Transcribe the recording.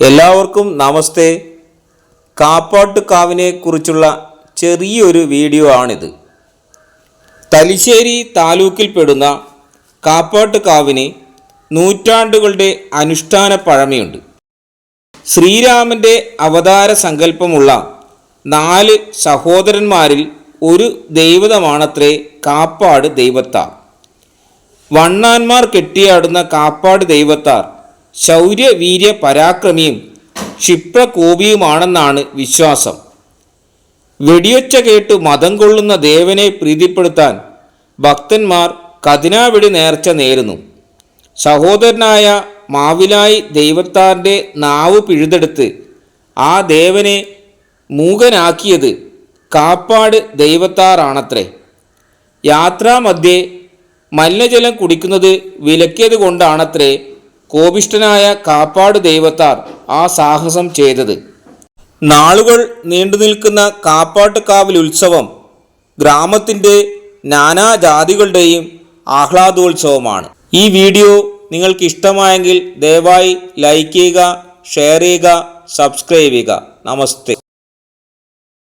എല്ലാവർക്കും നമസ്തേ. കാപ്പാട്ട് കാവിനെ കുറിച്ചുള്ള ചെറിയൊരു വീഡിയോ ആണിത്. തലിശ്ശേരി താലൂക്കിൽപ്പെടുന്ന കാപ്പാട്ട് കാവിന് നൂറ്റാണ്ടുകളുടെ അനുഷ്ഠാന പഴമയുണ്ട്. ശ്രീരാമന്റെ അവതാര സങ്കല്പമുള്ള നാല് സഹോദരന്മാരിൽ ഒരു ദൈവതമാണത്രേ കാപ്പാട് ദൈവത്താർ. വണ്ണാന്മാർ കെട്ടിയാടുന്ന കാപ്പാട് ദൈവത്താർ ശൗര്യവീര്യ പരാക്രമിയും ക്ഷിപ്രകോപിയുമാണെന്നാണ് വിശ്വാസം. വെടിയൊച്ച കേട്ടു മതം കൊള്ളുന്ന ദേവനെ പ്രീതിപ്പെടുത്താൻ ഭക്തന്മാർ കതിനാവിടി നേർച്ച നേരുന്നു. സഹോദരനായ മാവിലായി ദൈവത്താറിന്റെ നാവ് പിഴുതെടുത്ത് ആ ദേവനെ മൂകനാക്കിയത് കാപ്പാട് ദൈവത്താറാണത്രേ. യാത്രാമധ്യേ മലിനജലം കുടിക്കുന്നത് വിലക്കിയത് കൊണ്ടാണത്രേ കോപിഷ്ഠനായ കാപ്പാട് ദൈവത്താർ ആ സാഹസം ചെയ്തത്. നാളുകൾ നീണ്ടു നിൽക്കുന്ന കാപ്പാട്ടുകാവിൽ ഉത്സവം ഗ്രാമത്തിന്റെ നാനാജാതികളുടെയും ആഹ്ലാദോത്സവമാണ്. ഈ വീഡിയോ നിങ്ങൾക്ക് ഇഷ്ടമായെങ്കിൽ ദയവായി ലൈക്ക് ചെയ്യുക ഷെയർ ചെയ്യുക സബ്സ്ക്രൈബ് ചെയ്യുക. നമസ്തേ.